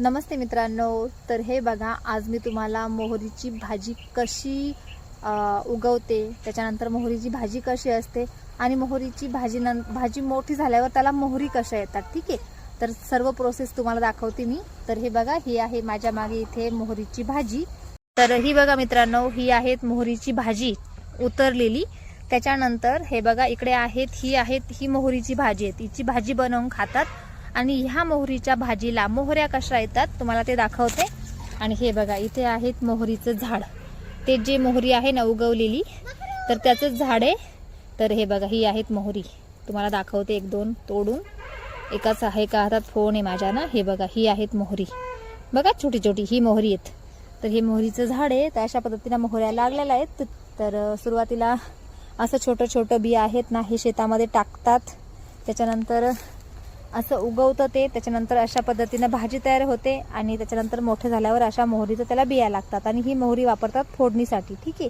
नमस्ते मित्रांनो. तर हे बघा आज मी तुम्हाला मोहरीची भाजी कशी उगवते त्याच्यानंतर मोहरीची भाजी कशी असते आणि मोहरीची भाजी नं भाजी मोठी झाल्यावर त्याला मोहरी कशा येतात ठीक आहे? तर सर्व प्रोसेस तुम्हाला दाखवते मी. तर हे बघा ही आहे माझ्या मागे इथे मोहरीची भाजी. तर ही बघा मित्रांनो ही आहेत मोहरीची भाजी उतरलेली. त्याच्यानंतर हे बघा इकडे आहेत ही आहेत ही मोहरीची भाजी आहे. तिची भाजी बनवून खातात. आणि ह्या मोहरीच्या भाजीला मोहऱ्या कशा येतात तुम्हाला ते दाखवते. आणि हे बघा इथे आहेत मोहरीचं झाड. ते जे मोहरी आहे ना उगवलेली तर त्याचं झाड आहे. तर हे बघा ही आहेत मोहरी. तुम्हाला दाखवते एक दोन तोडून. एकाच आहे का? हातात फोन आहे माझ्या ना. हे बघा ही आहेत मोहरी. बघा छोटी छोटी ही मोहरी आहेत. तर हे मोहरीचं झाड आहे. तर अशा पद्धतीनं मोहऱ्या लागलेल्या आहेत. तर सुरुवातीला असं छोटं छोटं बिया आहेत ना हे शेतामध्ये टाकतात. त्याच्यानंतर असं उगवतं ते. त्याच्यानंतर अशा पद्धतीनं भाजी तयार होते आणि त्याच्यानंतर मोठे झाल्यावर अशा मोहरीचं त्याला बिया लागतात आणि ही मोहरी वापरतात फोडणीसाठी. ठीक आहे?